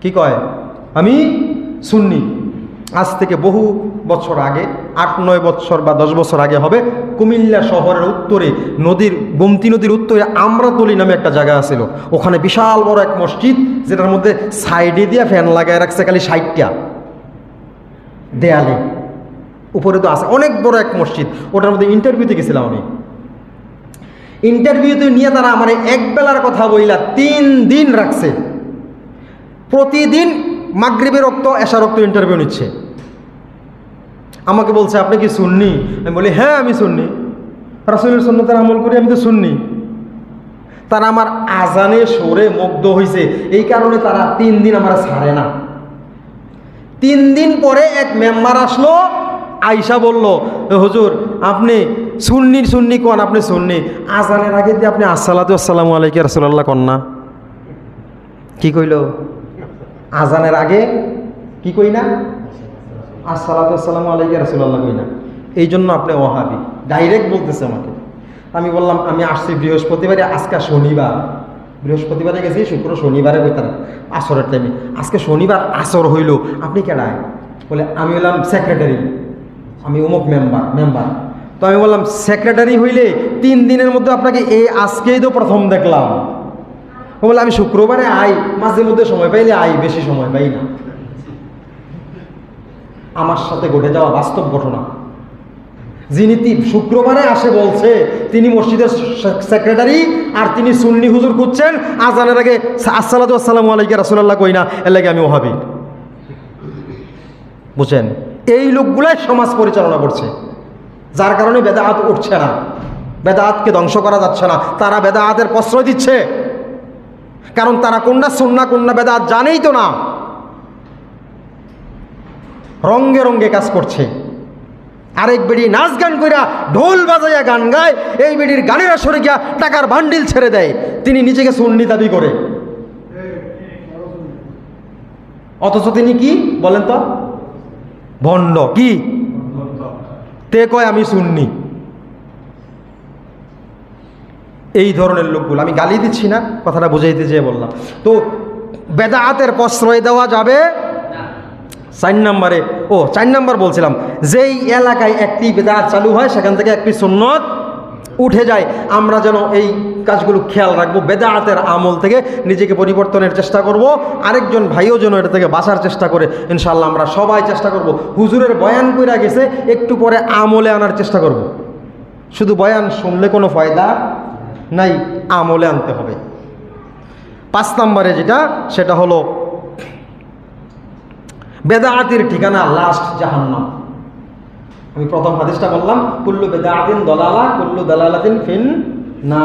কি কয়? আমি সুন্নি। আজ থেকে বহু বছর আগে, আট, নয় বছর বা দশ বছর আগে হবে, কুমিল্লা শহরের উত্তরে, নদীর, গোমতী নদীর উত্তরে আমরাতলি নামে একটা জায়গা আছিল। ওখানে বিশাল বড় এক মসজিদ, যেটার মধ্যে সাইডে দিয়ে ফ্যান লাগায় রাখছে খালি সাইডটা দেয়ালে। উপরে তো আছে। অনেক বড় এক মসজিদ। ওটার মধ্যে ইন্টারভিউতে গেছিলাম আমি। ইন্টারভিউতে নিয়ে তারা আমার এক বেলার কথা বইলা তিন দিন রাখছে। প্রতিদিন মাগরিবের রক্ত এশা রক্ত ইন্টারভিউ নিচ্ছে। আমাকে বলছে, আপনি কি শুননি আমি বলি হ্যাঁ আমি শুননি রাসুলের সন্ন্যতার আমল করি, আমি তো শুননি তারা আমার আজানে সরে মুগ্ধ হয়েছে এই কারণে তারা তিন দিন আমার ছাড়ে না। তিন দিন পরে এক মেম্বার আসলো আইসা বলল, "এ হুজুর, আপনি সুন্নির সুন্নি কোন? আপনি সুন্নি। আজানের আগে দিয়ে আপনি আসসালাতু আসসালামু আলাইকে রসুল্লাহ কন্যা কি কইল? আজানের আগে কি কই না? আসসালাতু আসসালামু আলাইকে রসুল্লাহ কই না? এই জন্য আপনি ওহাবি ডাইরেক্ট বলতেছে আমাকে। আমি বললাম, আমি আসছি বৃহস্পতিবারে, আজকে শনিবার। বৃহস্পতিবারে গেছি, শুক্র শনিবারে কইতাম আসরের টাইমে আজকে শনিবার আসর হইল। আপনি কেডায়? বলে, আমি হলাম সেক্রেটারি আমি অমুক মেম্বার মেম্বার তো আমি বললাম সেক্রেটারি হইলে তিন দিনের মধ্যে আপনাকে এই আজকেই তো প্রথম দেখলাম। ও বলে, আমি শুক্রবারে আই, মাঝে মধ্যে সময় পাইলে আই, বেশি সময় পাই না। আমার সাথে ঘটে যাওয়া বাস্তব ঘটনা। যিনি শুক্রবারে আসে বলছে, তিনি মসজিদের সেক্রেটারি আর তিনি সুন্নি হুজুর খুঁজছেন, আজানের আগে আসসালাতু আসসালামু আলাইকে রাসুলাল্লাহ কই না, এর লাগে আমি ওহাবি। বুঝছেন? এই লোকগুলাই সমাজ পরিচালনা করছে। যার কারণে বেদাহাত উঠছে না। বেদাহাতকে ধ্বংস করা যাচ্ছে না। তারা বেদাহাতের প্রশ্রয় দিচ্ছে। কারণ তারা কোনটা সুন্না কোনটা বেদাহাত জানেই তো না। রঙ্গে রঙ্গে কাজ করছে। আরেক বেডি নাচ গান কইরা ঢোল বাজাইয়া গান গায় এই বেডির গানেরা সরে গিয়া টাকার বান্ডিল ছেড়ে দেয়। তিনি নিজেকে সুন্নি দাবি করে। অথচ তিনি কি বলেন তো? ভণ্ড। কি? তে কয় আমি শুননি এই ধরনের লোকগুলো। আমি গালি দিচ্ছি না, কথাটা বুঝাইতে যেয়ে বললাম। তো বেদাহাতের প্রশ্রয় দেওয়া যাবে চার নম্বরে। ও, চার নম্বর বলছিলাম, যেই এলাকায় একটি বেদাত চালু হয়, সেখান থেকে একটি সুন্নত উঠে যায়। আমরা যেন এই কাজগুলো খেয়াল রাখব বেদাতের আমল থেকে নিজেকে পরিবর্তনের চেষ্টা করব, আরেকজন ভাইও যেন এটা থেকে বাঁচার চেষ্টা করে। ইনশাল্লাহ আমরা সবাই চেষ্টা করব। হুজুরের বয়ান কইরা গেছে, একটু পরে আমলে আনার চেষ্টা করব। শুধু বয়ান শুনলে কোনো ফায়দা নাই, আমলে আনতে হবে। পাঁচ নম্বরে যেটা, সেটা হলো বেদাআতির ঠিকানা লাস্ট জাহান্নাম। আমি প্রথম হাদিসটা বললাম, কুল্লু বেদাআতিন দলালা, কুল্লু দালালাতিন ফিন না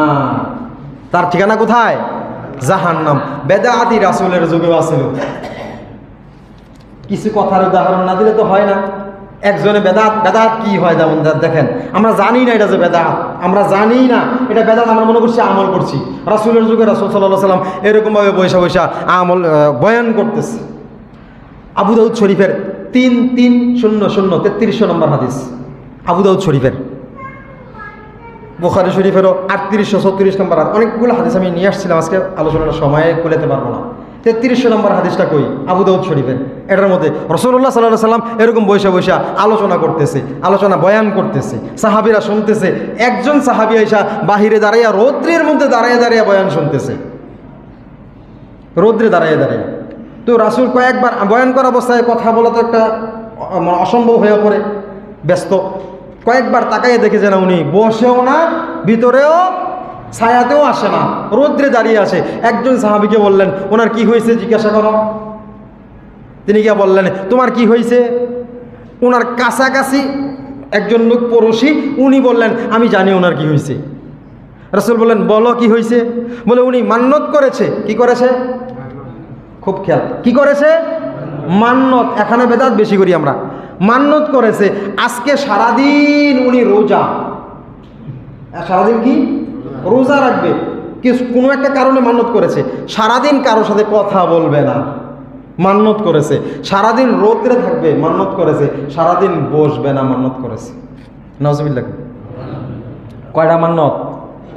তার ঠিকানা কোথায়? জাহান্নাম। বেদাআতি রাসূলের যুগেও আছিল। কিছু কথার উদাহরণ না দিলে তো হয় না। একজনে বেদাত বেদাত কি হয় যেমন দেখেন, আমরা জানি না এটা যে বেদাত, আমরা জানি না এটা বেদাত, আমরা মনে করছি আমল করছি। রাসূলের যুগে রাসূল আলাইহি সাল্লাম এরকমভাবে বৈশা বৈশা আমল বয়ান করতেছে। আবু দাউদ শরীফের তিন তিন শূন্য শূন্য তেত্রিশশো নম্বর হাদিস। আবু দাউদ শরীফের। বোখারি শরীফেরও আটত্রিশশো ছত্রিশ নম্বর। অনেকগুলো হাদিস আমি নিয়ে আসছিলাম, আজকে আলোচনার সময়ে কুলেতে পারব না। তেত্রিশশো নম্বর হাদিসটা কই? আবু দাউদ শরীফের। এটার মধ্যে রসুল্লাহ সাল্লাহ সাল্লাম এরকম বৈশা বৈশা আলোচনা করতেছে, আলোচনা বয়ান করতেছে, সাহাবিরা শুনতেছে, একজন সাহাবি আইসা বাহিরে দাঁড়াইয়া রৌদ্রের মধ্যে দাঁড়াইয়া দাঁড়াইয়া বয়ান শুনতেছে। রৌদ্রে দাঁড়াইয়া দাঁড়াইয়া। তো রাসুল কয়েকবার বয়ান করা অবস্থায় কথা বলা তো একটা অসম্ভব হয়ে পড়ে, ব্যস্ত। কয়েকবার তাকাইয়ে দেখে যে না উনি বসেও না, ভিতরেও ছায়াতেও আসে না, রৌদ্রে দাঁড়িয়ে আসে একজন সাহাবিকে বললেন, ওনার কি হয়েছে? জিজ্ঞাসা করো। তিনি গিয়ে বললেন, তোমার কি হয়েছে? ওনার কাছাকাছি একজন লোক পড়োশি, উনি বললেন, আমি জানি ওনার কি হয়েছে। রসুল বললেন, বলো, কি হয়েছে? বলে, উনি মান্যত করেছে। কি করেছে? খুব খেয়াল। কি করেছে? মান্নত এখানে বেদাত বেশি করি আমরা। মান্নত করেছে। আজকে সারাদিন উনি রোজা। সারাদিন কি? রোজা রাখবে। কি কোনো একটা কারণে মান্নত করেছে। সারাদিন কারোর সাথে কথা বলবে না। মান্নত করেছে। সারাদিন রোদ্রে থাকবে, মান্নত করেছে। সারাদিন বসবে না, মান্নত করেছে। নজবিল্লা কয়টা মান্নত?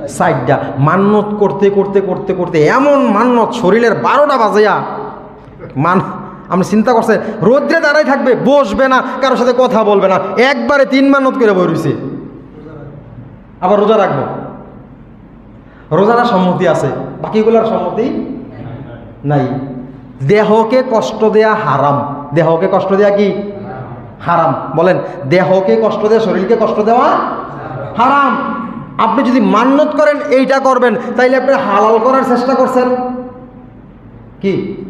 সাইডটা মান্নত করতে করতে করতে করতে এমন মান্নত শরীরের বারোটা বাজেয়া মান আপনি চিন্তা করছেন রোদ্রে দাঁড়াই থাকবে, বসবে না, কারোর সাথে কথা বলবে না। একবারে তিন মানত করে বই রইছে আবার রোজা রাখব? রোজার সম্মতি আছে, বাকিগুলোর সম্মতি নাই। দেহকে কষ্ট দেয়া হারাম। দেহকে কষ্ট দেয়া কি? হারাম। বলেন, দেহকে কষ্ট দেয়া, শরীরকে কষ্ট দেওয়া হারাম। আপনি যদি মান্যত করেন, এইটা করবেন, তাইলে আপনি হালাল করার চেষ্টা করছেন। কি?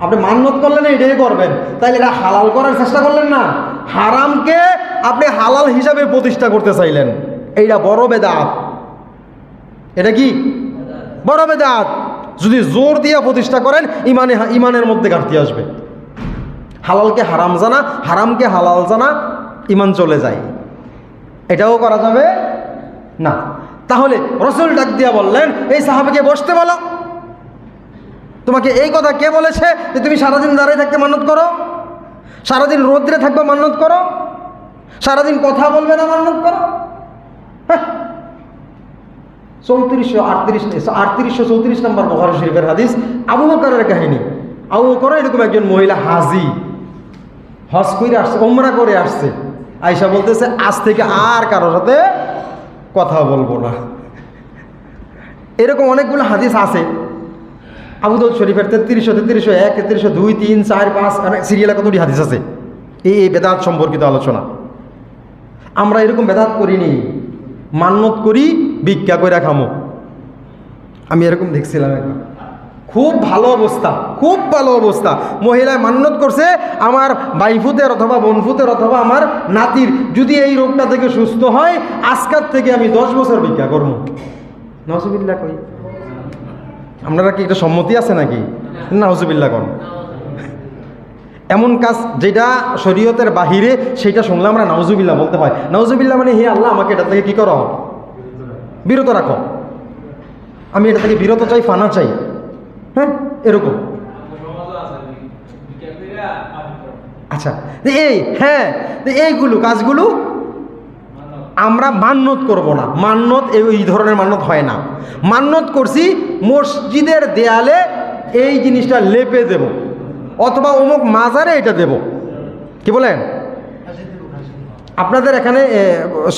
আপনি মান্যত করলেন, এইটাই করবেন। তাইলে এটা হালাল করার চেষ্টা করলেন না। হারামকে আপনি হালাল হিসাবে প্রতিষ্ঠা করতে চাইলেন। এইটা বড় বেদাত। এটা কি? বড় বেদাত। যদি জোর দিয়ে প্রতিষ্ঠা করেন, ইমানে ইমানের মধ্যে ঘাটতি আসবে। হালালকে হারাম জানা, হারামকে হালাল জানা, ইমান চলে যায়। এটাও করা যাবে? না। তাহলে রসুল ডাক দিয়া বললেন, এই সাহাবিকে বসতে বলো। তোমাকে এই কথা কে বলেছে যে তুমি সারাদিন দাঁড়িয়ে থাকতে মান্যত করো? সারাদিন রোদ্রে থাকবে মান্যত করো? সারাদিন কথা বলবে না মান্যত করো? হ্যাঁ চৌত্রিশশো আটত্রিশ আটত্রিশশো চৌত্রিশ নম্বর বহার শরীফের হাদিস আবু বকরের কাহিনী। আবু বকর এরকম একজন মহিলা হাজি। হজ করে আসছে ওমরা করে আসছে। আয়সা বলতেছে, আজ থেকে আর কারোর সাথে কথা বলব না। এরকম অনেকগুলো হাদিস আছে। আবুদৌদ শরীফের তেত্রিশশো তেত্রিশশো এক, তেত্রিশশো দুই, তিন, চার, পাঁচ সিরিয়ালে কতটি হাদিস আছে? এই এই বেদাত সম্পর্কিত আলোচনা। আমরা এরকম বেদাত করিনি মান্যত করি ভিক্ষা করে খামো। আমি এরকম দেখছিলাম একবার। খুব ভালো অবস্থা খুব ভালো অবস্থা। মহিলায় মান্যত করছে আমার বাইফুতের অথবা বনফুতের অথবা আমার নাতির। যদি এই রোগটা থেকে সুস্থ হয় আজকার থেকে আমি দশ বছর ভিক্ষা করব। নজবিল্লা কই? আপনারা কি একটা সম্মতি আছে নাকি? নাউজুবিল্লা কন। এমন কাজ যেটা শরীয়তের বাহিরে সেটা শুনলে আমরা নাউজুবিল্লা বলতে হয়। নাউজুবিল্লা মানে হে আল্লাহ আমাকে এটা থেকে কি করো বিরত রাখো। আমি এটা থেকে বিরত চাই, ফানা চাই। হ্যাঁ? এরকম। আচ্ছা এই হ্যাঁ এইগুলো কাজগুলো আমরা মান্যত করব না। মান্যত এই ধরনের মান্যত হয় না। মান্যত করছি, মসজিদের দেয়ালে এই জিনিসটা লেপে দেব। অথবা অমুক মাজারে এটা দেব। কি বলেন? আপনাদের এখানে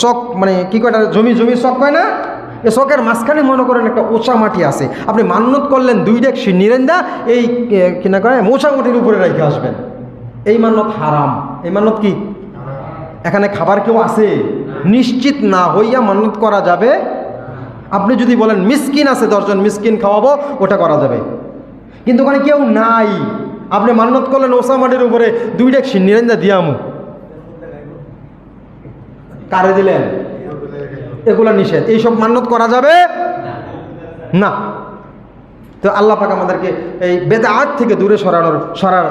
শখ মানে কি কয়, এটা, জমি জমি শখ হয় না? এ শখের মাঝখানে মনে করেন একটা ওচা মাটি আছে। আপনি মান্যত করলেন দুই ডেক নিরেন্দা এই এ, কি না কয় মোচা মাটির উপরে রেখে আসবেন। এই মান্যত হারাম। এই মান্যত কি? এখানে খাবার কেউ আছে? নিশ্চিত না হইয়া মান্যত করা যাবে। আপনি যদি বলেন মিসকিন আছে দশজন মিসকিন খাওয়াবো ওটা করা যাবে। কিন্তু ওখানে কেউ নাই। আপনি মান্যত করলেন ওসা মাটির উপরে দুই ডেক নিরেন্দা দিয়ামু। কারে দিলেন? এগুলো নিষেধ। এইসব মান্যত করা যাবে? না। তো আল্লাহ পাক আমাদেরকে এই বেদাত থেকে দূরে সরানোর সরার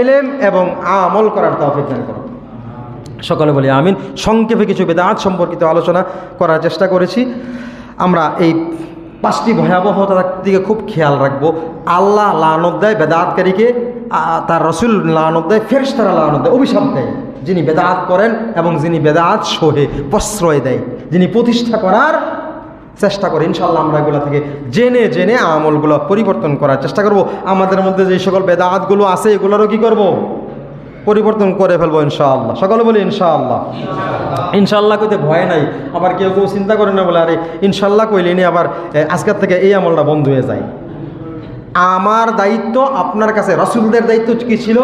এলেম এবং আমল করার তৌফিক দান করো সকলে বলি আমিন। সংক্ষেপে কিছু বেদাত সম্পর্কিত আলোচনা করার চেষ্টা করেছি। আমরা এই পাঁচটি ভয়াবহতার দিকে খুব খেয়াল রাখব। আল্লাহ লানত দেয় বেদাতকারীকে তার রসুল লানত দেয়, ফেরেশতারা লানত দেয়, অভিশাপ দেয়। যিনি বেদাত করেন এবং যিনি বেদাত সোহে প্রশ্রয় দেয়, যিনি প্রতিষ্ঠা করার চেষ্টা করি। ইনশাল্লাহ আমরা এগুলো থেকে জেনে জেনে আমলগুলো পরিবর্তন করার চেষ্টা করব। আমাদের মধ্যে যে সকল বেদাতগুলো আছে, এগুলোরও কি করব? পরিবর্তন করে ফেলব ইনশাআল্লাহ। সকলে বলি ইনশাআল্লাহ। ইনশাআল্লাহ কইতে ভয় নাই। আবার কেউ কেউ চিন্তা করে না বলে, আরে ইনশাল্লাহ কইলে নি আবার আজকের থেকে এই আমলটা বন্ধ হয়ে যায়। আমার দায়িত্ব আপনার কাছে। রসুলদের দায়িত্ব কি ছিল?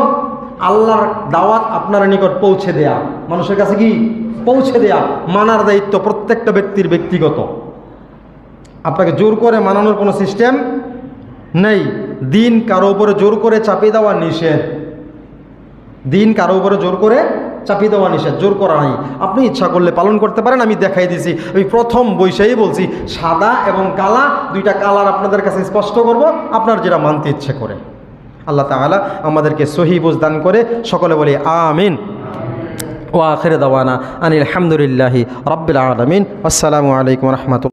আল্লাহর দাওয়াত আপনার নিকট পৌঁছে দেয়া। মানুষের কাছে কি? পৌঁছে দেয়া। মানার দায়িত্ব প্রত্যেকটা ব্যক্তির ব্যক্তিগত। আপনাকে জোর করে মানানোর কোনো সিস্টেম নেই। দিন কারও উপরে জোর করে চাপিয়ে দেওয়া নিষেধ। দিন কারও উপরে জোর করে চাপিয়ে দেওয়া নিষেধ। জোর করা নাই। আপনি ইচ্ছা করলে পালন করতে পারেন, আমি দেখাই দিছি। আমি প্রথম বৈশাই বলছি, সাদা এবং কালা, দুইটা কালার আপনাদের কাছে স্পষ্ট করব, আপনার যেটা মানতে ইচ্ছে করে। আল্লাহ তালা আমাদেরকে সহি দান করে সকলে বলি আমিন। ওয়া আখের দাওয়ানা আনিল আলহামদুলিল্লাহি রব্বিল আলমিন। আসসালামু আলাইকুম রহমতুল